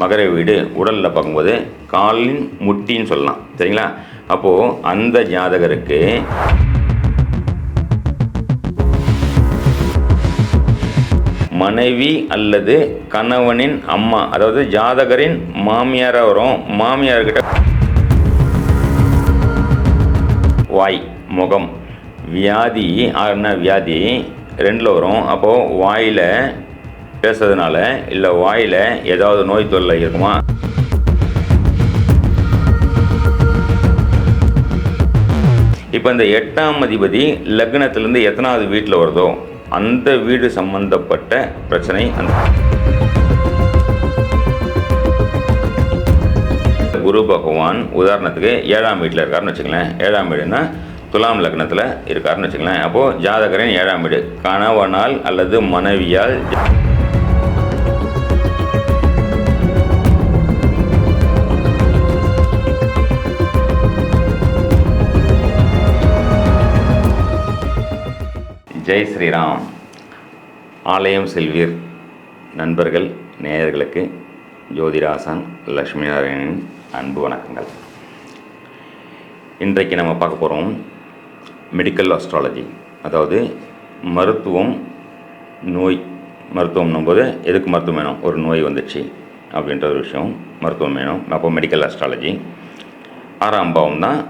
மகர வீடு உடலில் பார்க்கும்போது காலின் முட்டின்னு சொல்லலாம். சரிங்களா? அப்போது அந்த ஜாதகருக்கு மனைவி அல்லது கணவனின் அம்மா அதாவது ஜாதகரின் மாமியாராக வரும். மாமியார்கிட்ட வாய் முகம். வியாதி ஆறுனா வியாதி ரெண்டில் வரும். அப்போது வாயில் பேசுறதுனால இல்லை வாயில் ஏதாவது நோய் தொல்லை இருக்குமா? இப்போ இந்த எட்டாம் அதிபதி லக்னத்திலேருந்து எத்தனாவது வீட்டில் வருதோ அந்த வீடு சம்பந்தப்பட்ட பிரச்சனை அந்த குரு பகவான் உதாரணத்துக்கு ஏழாம் வீட்டில் இருக்காருன்னு வச்சுக்கலேன் ஏழாம் வீடுன்னா துலாம் லக்னத்தில் இருக்காருன்னு வச்சுக்கலேன் அப்போது ஜாதகரின் ஏழாம் வீடு கணவனால் அல்லது மனைவியால் ஜெய் ஸ்ரீராம். ஆலயம் செல்வீர். நண்பர்கள் நேயர்களுக்கு ஜோதிராசன் லக்ஷ்மி நாராயணன் அன்பு வணக்கங்கள். இன்றைக்கு நம்ம பார்க்க போகிறோம் மெடிக்கல் அஸ்ட்ராலஜி அதாவது மருத்துவம் நோய் மருத்துவம்னும் போது எதுக்கு மருத்துவம் வேணும்? ஒரு நோய் வந்துச்சு அப்படின்ற ஒரு விஷயம். மருத்துவம் வேணும். அப்போ மெடிக்கல் அஸ்ட்ராலஜி ஆறாம் பாவம் தான்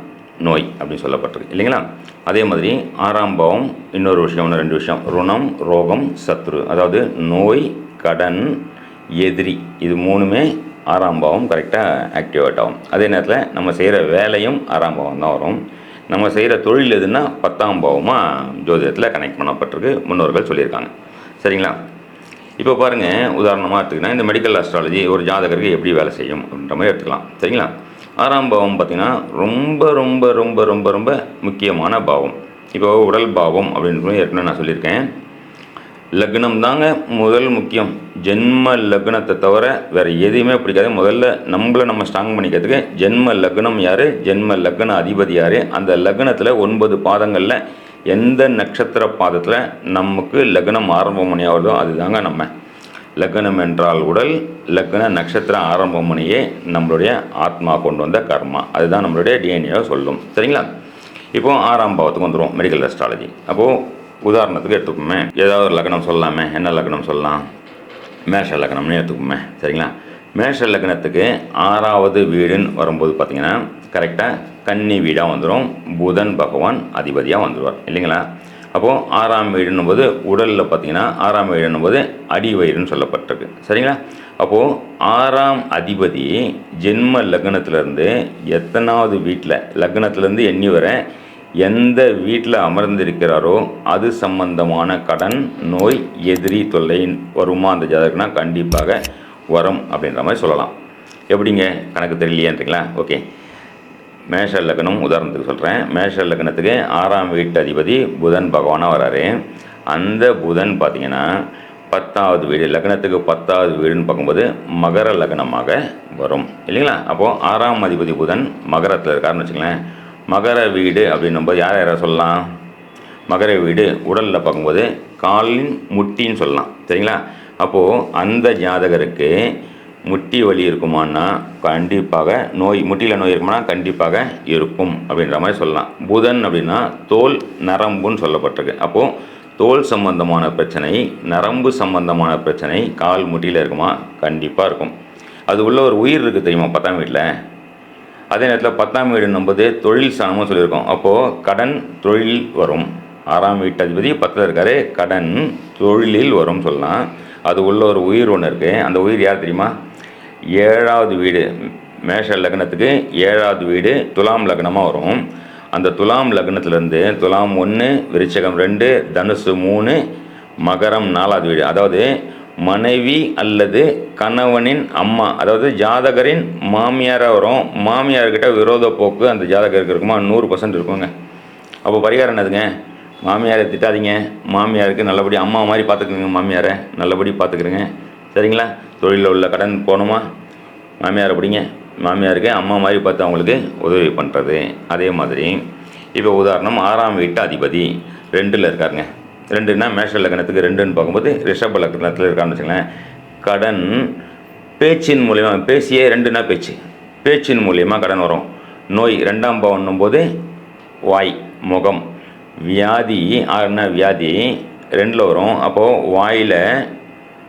நோய் அப்படின்னு சொல்லப்பட்டிருக்கு. இல்லைங்களா? அதே மாதிரி ஆறாம் பாவம் இன்னொரு விஷயம் ஒன்று ரெண்டு விஷயம். ருணம் ரோகம் சத்ரு. அதாவது நோய் கடன் எதிரி. இது மூணுமே ஆறாம் பாவம் கரெக்டாக ஆக்டிவேட் ஆகும். அதே நேரத்தில் நம்ம செய்கிற வேலையும் ஆறாம் பாவம் தான் வரும். நம்ம செய்கிற தொழில் எதுன்னா பத்தாம் பாவமாக ஜோதிடத்தில் கனெக்ட் பண்ணப்பட்டிருக்கு. முன்னோர்கள் சொல்லியிருக்காங்க. சரிங்களா? இப்போ பாருங்கள் உதாரணமாக எடுத்துக்கிட்டால் இந்த மெடிக்கல் அஸ்ட்ராலஜி ஒரு ஜாதகருக்கு எப்படி வேலை செய்யும் அப்படின்ற மாதிரி எடுத்துக்கலாம். சரிங்களா? ஆறாம் பாவம் பார்த்திங்கன்னா ரொம்ப ரொம்ப ரொம்ப ரொம்ப ரொம்ப முக்கியமான பாவம். இப்போ உடல் பாவம் அப்படின்னு ஏற்கனவே நான் சொல்லியிருக்கேன். லக்னம் தாங்க முதல் முக்கியம். ஜென்ம லக்னத்தை தவிர வேறு எதையுமே பிடிக்காது. முதல்ல நம்மளை நம்ம ஸ்ட்ராங் பண்ணிக்கிறதுக்கு ஜென்ம லக்னம் யார்? ஜென்ம லக்ன அதிபதி யார்? அந்த லக்னத்தில் ஒன்பது பாதங்களில் எந்த நட்சத்திர பாதத்தில் நமக்கு லக்னம் ஆரம்பமணியாக அதுதாங்க நம்ம. லக்னம் என்றால் உடல் லக்ன நட்சத்திரம் ஆரம்பமணியே நம்மளுடைய ஆத்மா கொண்டு வந்த கர்மா. அதுதான் நம்மளுடைய டிஎன்ஏவை சொல்லும். சரிங்களா? இப்போ ஆறாம் பாவத்துக்கு வந்துடும் மெடிக்கல் அஸ்ட்ராலஜி அப்போது உதாரணத்துக்கு எடுத்துக்கோமே. ஏதாவது ஒரு லக்னம் சொல்லலாமே. என்ன லக்னம் சொல்லலாம்? மேஷ லக்னம்னு எடுத்துக்கோமே. சரிங்களா? மேஷ லக்னத்துக்கு ஆறாவது வீடுன்னு வரும்போது பார்த்தீங்கன்னா கரெக்டாக கன்னி வீடாக வந்துடும் புதன் பகவான் அதிபதியாக வந்துடுவார் இல்லைங்களா? அப்போது ஆறாம் வீடுன்னும் போது உடலில் பார்த்தீங்கன்னா ஆறாம் வீடுன்னும் போது அடி வயிறுன்னு சொல்லப்பட்டிருக்கு. சரிங்களா? அப்போது ஆறாம் அதிபதி ஜென்ம லக்னத்திலேருந்து எத்தனாவது வீட்டில் லக்னத்திலேருந்து எண்ணி வர எந்த வீட்டில் அமர்ந்திருக்கிறாரோ அது சம்பந்தமான கடன் நோய் எதிரி தொல்லை வருமா அந்த ஜாதகனா கண்டிப்பாக வரும் அப்படின்ற மாதிரி சொல்லலாம். எப்படிங்க? கணக்கு தெரியலையேன்றீங்களா? ஓகே. மேஷ லக்னம் உதாரணத்துக்கு சொல்கிறேன் மேஷ லக்னத்துக்கு ஆறாம் வீட்டு அதிபதி புதன் பகவானாக வராரு. அந்த புதன் பார்த்திங்கன்னா பத்தாவது வீடு லக்னத்துக்கு பத்தாவது வீடுன்னு பார்க்கும்போது மகர லக்னமாக வரும். இல்லைங்களா? அப்போது ஆறாம் அதிபதி புதன் மகரத்தில் இருக்காருன்னு வச்சுங்களேன் மகர வீடு அப்படின்னும்போது யார் யாரை சொல்லலாம்? மகர வீடு உடலில் பார்க்கும்போது காலின் முட்டின்னு சொல்லலாம். சரிங்களா? அப்போது அந்த ஜாதகருக்கு முட்டி வலி இருக்குமான்னா கண்டிப்பாக நோய் முட்டியில் நோய் இருக்குமானா கண்டிப்பாக இருக்கும் அப்படின்ற மாதிரி சொல்லலாம். புதன் அப்படின்னா தோல் நரம்புன்னு சொல்லப்பட்டிருக்கு. அப்போது தோல் சம்பந்தமான பிரச்சனை நரம்பு சம்பந்தமான பிரச்சனை கால் முட்டியில் இருக்குமா? கண்டிப்பாக இருக்கும். அது உள்ள ஒரு உயிர் இருக்குது தெரியுமா பத்தாம் வீட்டில் அதே நேரத்தில் பத்தாம் வீடுன்னும்போது தொழில் ஸ்தானமும் சொல்லியிருக்கோம். அப்போது கடன் தொழில் வரும். ஆறாம் வீட்டு அதிபதி பத்தில் இருக்காரு. கடன் தொழிலில் வரும் சொல்லலாம். அது உள்ள ஒரு உயிர் ஒன்று இருக்குது அந்த உயிர் யார் தெரியுமா? ஏழாவது வீடு மேஷ லக்னத்துக்கு ஏழாவது வீடு துலாம் லக்னமாக வரும். அந்த துலாம் லக்னத்துலேருந்து துலாம் ஒன்று விருச்சகம் ரெண்டு தனுசு மூணு மகரம் நாலாவது வீடு. அதாவது மனைவி அல்லது கணவனின் அம்மா அதாவது ஜாதகரின் மாமியாராக வரும். மாமியார்கிட்ட விரோத போக்கு அந்த ஜாதகருக்கு இருக்குமா? நூறு பர்சன்ட் இருக்குங்க. அப்போ பரிகாரம் என்னதுங்க? மாமியாரை திட்டாதீங்க. மாமியாருக்கு நல்லபடி அம்மா மாதிரி பார்த்துக்குங்க மாமியாரை. நல்லபடி பார்த்துக்குறங்க சரிங்களா? தொழிலில் உள்ள கடன் போகணுமா? மாமியாரை பிடிங்க. மாமியாருக்கு அம்மா மாதிரி பார்த்து அவங்களுக்கு உதவி பண்ணுறது அதே மாதிரி இப்போ உதாரணம் ஆறாம் வீட்டு அதிபதி ரெண்டில் இருக்காருங்க. ரெண்டுன்னா மேஷ லக்னத்துக்கு ரெண்டுன்னு பார்க்கும்போது ரிஷப லக்னத்தில் இருக்கான்னு வச்சுங்களேன் கடன் பேச்சின் மூலிமா பேசியே ரெண்டுனா பேச்சு. பேச்சின் மூலியமாக கடன் வரும். நோய் ரெண்டாம் பவனும்போது போது வாய் முகம். வியாதி ஆறுனா வியாதி ரெண்டில் வரும். அப்போது வாயில்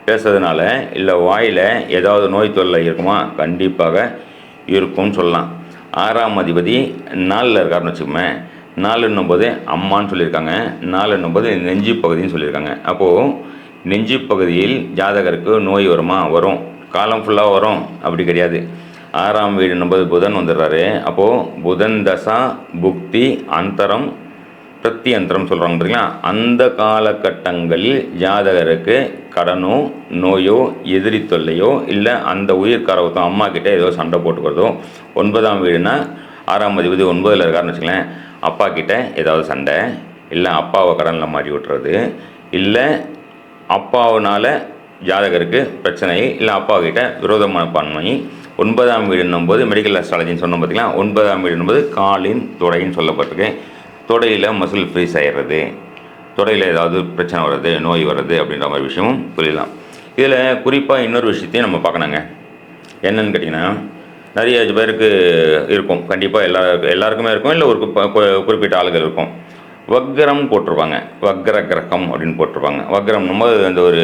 பேசுறதுனால இல்லை வாயில் ஏதாவது நோய் தொல்லை இருக்குமா? கண்டிப்பாக இருக்கும்னு சொல்லலாம். ஆறாம் அதிபதி நாலில் இருக்காருன்னு வச்சுக்கோமே. நாலுன்னும் போது அம்மான்னு சொல்லியிருக்காங்க. நாலுன்னும் போது நெஞ்சு பகுதின்னு சொல்லியிருக்காங்க. அப்போது நெஞ்சு பகுதியில் ஜாதகருக்கு நோய் வருமா? வரும். காலம் ஃபுல்லாக வரும். அப்படி கிடையாது. ஆறாம் வீடுன்னும் போது புதன் வந்துடுறாரு. அப்போது புதன் தசா புக்தி அந்தரம் பிரத்தியந்திரம் சொல்கிறாங்க பார்த்தீங்களா அந்த காலகட்டங்களில் ஜாதகருக்கு கடனோ நோயோ எதிரி தொல்லையோ இல்லை அந்த உயிர்காரவத்தோ அம்மா கிட்டே ஏதோ சண்டை போட்டுக்கிறதோ ஒன்பதாம் வீடுனா ஆறாம் அதிபதி ஒன்பதில் இருக்காருன்னு வச்சுங்களேன் அப்பா கிட்டே ஏதாவது சண்டை இல்லை அப்பாவை கடனில் மாட்டி விட்டுறது இல்லை அப்பாவினால ஜாதகருக்கு பிரச்சனை இல்லை அப்பாக்கிட்ட விரோதமான பான்மை ஒன்பதாம் வீடுன்னும் போது மெடிக்கல் அஸ்ட்ராலஜின்னு சொன்னோம் பார்த்தீங்களா ஒன்பதாம் வீடுன்னும் போது காலின் துறைன்னு சொல்லப்பட்டிருக்கு. தொடையில் மசில் ஃப்ரீஸ் ஆகிடுறது தொடையில் ஏதாவது பிரச்சனை வர்றது நோய் வர்றது அப்படின்ற மாதிரி விஷயமும் சொல்லிடலாம். இதில் குறிப்பாக இன்னொரு விஷயத்தையும் நம்ம பார்க்கணுங்க. என்னன்னு கேட்டிங்கன்னா நிறைய பேருக்கு இருக்கும். கண்டிப்பாக எல்லா எல்லாருக்குமே இருக்கும். இல்லை ஒரு குறிப்பிட்ட ஆளுகள் இருக்கும். வக்ரம் போட்டிருப்பாங்க. வக்ர கிரகம் அப்படின்னு போட்டிருப்பாங்க. வக்ரம்னும் போது அந்த ஒரு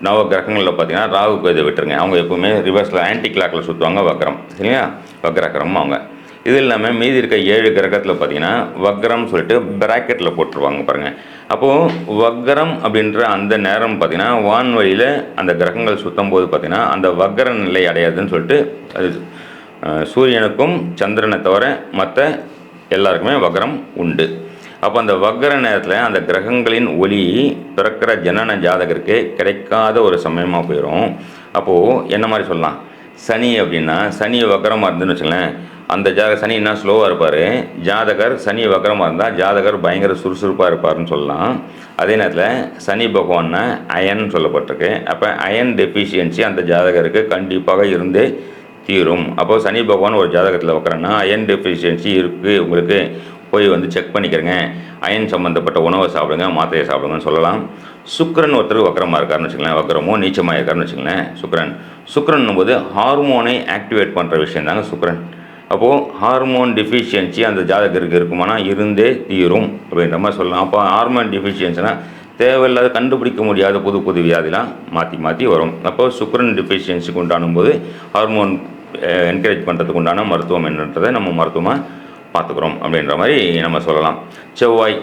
நவ கிரகங்களில் பார்த்தீங்கன்னா ராகுக்கு இதை விட்டுருங்க. அவங்க எப்பவுமே ரிவர்ஸில் ஆன்டி கிளாக்கில் சுற்றுவாங்க வக்ரம். சரிங்களா? வக்ரகிரகம் அவங்க. இது இல்லாமல் மீதி இருக்க ஏழு கிரகத்தில் பார்த்தீங்கன்னா வக்ரம் சொல்லிட்டு பிராக்கெட்டில் போட்டுருவாங்க பாருங்கள் அப்போது வக்ரம் அப்படின்ற அந்த நேரம் பார்த்தீங்கன்னா வான்வழியில் அந்த கிரகங்கள் சுத்தம் போது பார்த்திங்கன்னா அந்த வக்ர நிலை அடையாதுன்னு சொல்லிட்டு அது சூரியனுக்கும் சந்திரனை தவிர மற்ற எல்லாருக்குமே வக்ரம் உண்டு. அப்போ அந்த வக்ர நேரத்தில் அந்த கிரகங்களின் ஒளி பிறக்கிற ஜனன ஜாதகருக்கு கிடைக்காத ஒரு சமயமாக போயிடும் அப்போது என்ன மாதிரி சொல்லலாம்? சனி அப்படின்னா சனி வக்கரமாக இருந்துன்னு வச்சுங்களேன் அந்த ஜாத சனி என்ன ஸ்லோவாக இருப்பார்? ஜாதகர் சனி வக்கரமாக இருந்தால் ஜாதகர் பயங்கர சுறுசுறுப்பாக இருப்பாருன்னு சொல்லலாம். அதே நேரத்தில் சனி பகவான்னா அயன் சொல்லப்பட்டிருக்கு. அப்போ அயன் டெஃபிஷியன்சி அந்த ஜாதகருக்கு கண்டிப்பாக இருந்தே தீரும். அப்போது சனி பகவான் ஒரு ஜாதகத்தில் வைக்கிறேன்னா அயன் டெஃபிஷியன்சி இருக்குது உங்களுக்கு போய் வந்து செக் பண்ணிக்கிறேங்க. அயன் சம்மந்தப்பட்ட உணவை சாப்பிடுங்க மாத்திரையை சாப்பிடுங்கன்னு சொல்லலாம். சுக்கரன் ஒருத்தர் வக்கரமாக இருக்காருன்னு வச்சுக்கலாம் வக்கரமோ நீச்சமாக இருக்காருன்னு வச்சுங்களேன் சுக்கரன். சுக்கரன் போது ஹார்மோனை ஆக்டிவேட் பண்ணுற விஷயம் தாங்க சுக்கரன். அப்போது ஹார்மோன் டிஃபிஷியன்சி அந்த ஜாதகருக்கு இருக்குமானா இருந்தே தீரும் அப்படின்ற மாதிரி சொல்லலாம். அப்போ ஹார்மோன் டிஃபிஷியன்சினா தேவையில்லாத கண்டுபிடிக்க முடியாத புது புது வியாதிலாம் மாற்றி மாற்றி வரும். அப்போ சுக்ரன் டிஃபிஷியன்சிக்கு உண்டானும் போது ஹார்மோன் என்கரேஜ் பண்ணுறதுக்கு உண்டான மருத்துவம் என்னன்றதை நம்ம மருத்துவமாக பார்த்துக்குறோம் அப்படின்ற மாதிரி நம்ம சொல்லலாம். செவ்வாய்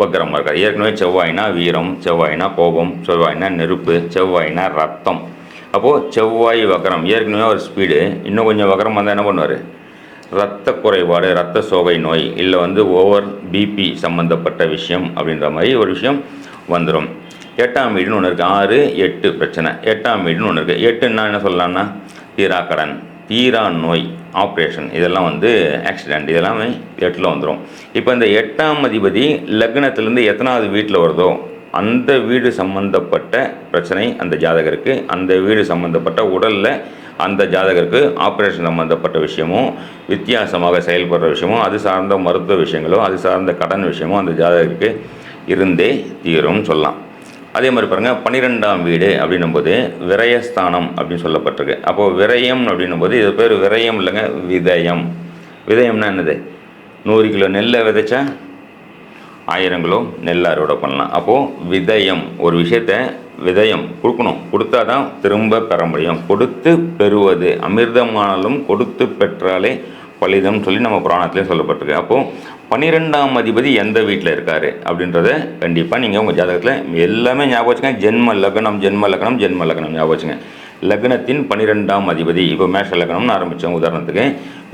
வக்கரமாக இருக்கார். ஏற்கனவே செவ்வாய்னா வீரம் செவ்வாய்னா கோபம் செவ்வாய்னா நெருப்பு செவ்வாய்னா ரத்தம். அப்போது செவ்வாய் வக்கரம். ஏற்கனவே ஒரு ஸ்பீடு இன்னும் கொஞ்சம் வக்கரமாக இருந்தால் என்ன பண்ணுவார்? ரத்த குறைபாடு ரத்த சோகை நோய் இல்லை வந்து ஓவர் பிபி சம்மந்தப்பட்ட விஷயம் அப்படின்ற மாதிரி ஒரு விஷயம் வந்துடும் எட்டாம் வீடுன்னு ஒன்று இருக்குது ஆறு எட்டு பிரச்சனை. எட்டாம் வீடுன்னு ஒன்று இருக்குது எட்டுன்னா என்ன சொல்லலாம்னா தீரா கடன் தீரா நோய் ஆப்ரேஷன் இதெல்லாம் வந்து ஆக்சிடெண்ட் இதெல்லாமே எட்டில் வந்துடும் இப்போ இந்த எட்டாம் அதிபதி லக்னத்துலேருந்து எத்தனாவது வீட்டில் வருதோ அந்த வீடு சம்பந்தப்பட்ட பிரச்சனை அந்த ஜாதகருக்கு. அந்த வீடு சம்பந்தப்பட்ட உடலில் அந்த ஜாதகருக்கு ஆப்ரேஷன் சம்மந்தப்பட்ட விஷயமும் வித்தியாசமாக செயல்படுற விஷயமும் அது சார்ந்த மருத்துவ விஷயங்களோ அது சார்ந்த கடன் விஷயமும் அந்த ஜாதகருக்கு இருந்தே தீரும்னு சொல்லலாம். அதே மாதிரி பாருங்கள் பன்னிரெண்டாம் வீடு அப்படின்னும் போது விரயஸ்தானம் அப்படின்னு சொல்லப்பட்டிருக்கு. அப்போது விரயம் அப்படின்னும் போது இது பேர் விரயம் இல்லைங்க விதயம். விதயம்னா என்னது? நூறு கிலோ நெல்லை விதைச்சா ஆயிரம் கிலோ நெல் அறுவடை பண்ணலாம். அப்போது விதயம் ஒரு விஷயத்த விதயம் கொடுக்கணும். கொடுத்தா தான் திரும்ப பெற முடியும். கொடுத்து பெறுவது அமிர்தமானாலும் கொடுத்து பெற்றாலே பலிதம் சொல்லி நம்ம புராணத்திலே சொல்லப்பட்டிருக்கு. அப்போது பன்னிரெண்டாம் அதிபதி எந்த வீட்டில் இருக்கார் அப்படின்றத கண்டிப்பாக நீங்கள் உங்கள் ஜாதகத்தில் எல்லாமே ஞாபகம் வச்சுங்க ஜென்ம லக்னம் ஜென்ம லக்னம் ஜென்ம லக்னம் ஞாபகம் வச்சுங்க லக்னத்தின் பன்னிரெண்டாம் அதிபதி இப்போ மேஷ லக்னம்னு ஆரம்பித்தோம் உதாரணத்துக்கு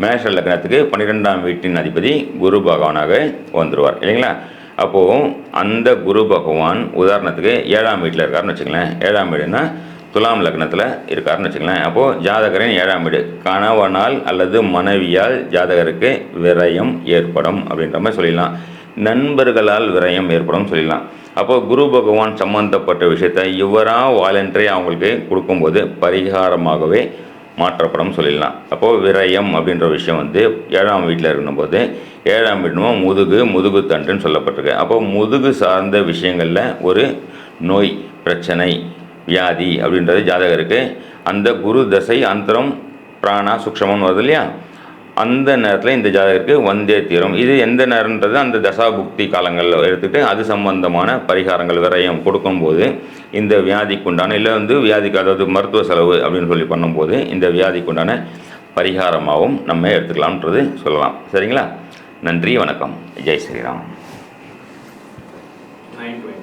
மேஷ லக்னத்துக்கு பன்னிரெண்டாம் வீட்டின் அதிபதி குரு பகவானாக வந்துடுவார் இல்லைங்களா? அப்போது அந்த குரு பகவான் உதாரணத்துக்கு ஏழாம் வீட்டில் இருக்காருன்னு வச்சுங்களேன் ஏழாம் வீடுன்னா துலாம் லக்னத்தில் இருக்காருன்னு வச்சுக்கலாம் அப்போது ஜாதகரின் ஏழாம் வீடு. கணவனால் அல்லது மனைவியால் ஜாதகருக்கு விரயம் ஏற்படும் அப்படின்ற மாதிரி சொல்லிடலாம். நண்பர்களால் விரயம் ஏற்படும் சொல்லிடலாம். அப்போது குரு பகவான் சம்பந்தப்பட்ட விஷயத்தை இவராக வாலண்டரி அவங்களுக்கு கொடுக்கும்போது பரிகாரமாகவே மாற்றப்படும் சொல்லிடலாம். அப்போது விரயம் அப்படின்ற விஷயம் வந்து ஏழாம் வீட்டில் இருக்கும்போது ஏழாம் பின்னமும் முதுகு முதுகு தண்டுன்னு சொல்லப்பட்டிருக்கு. அப்போ முதுகு சார்ந்த விஷயங்களில் ஒரு நோய் பிரச்சனை வியாதி அப்படின்றது ஜாதகருக்கு அந்த குரு தசை அந்தரம் பிராணா சுக்ஷமம்னு வருது இல்லையா? அந்த நேரத்தில் இந்த ஜாதகருக்கு வந்தே தீரும். இது எந்த நேரன்றது அந்த தசா புக்தி காலங்களில் எடுத்துகிட்டு அது சம்பந்தமான பரிகாரங்கள் விரயம் கொடுக்கும்போது இந்த வியாதிக்குண்டான இல்லை வந்து வியாதிக்கு அதாவது மருத்துவ செலவு அப்படின்னு சொல்லி பண்ணும்போது இந்த வியாதிக்குண்டான பரிகாரமாகவும் நம்ம எடுத்துக்கலாம்ன்றது சொல்லலாம். சரிங்களா? நன்றி வணக்கம். ஜெய் ஸ்ரீராம். Nine twenty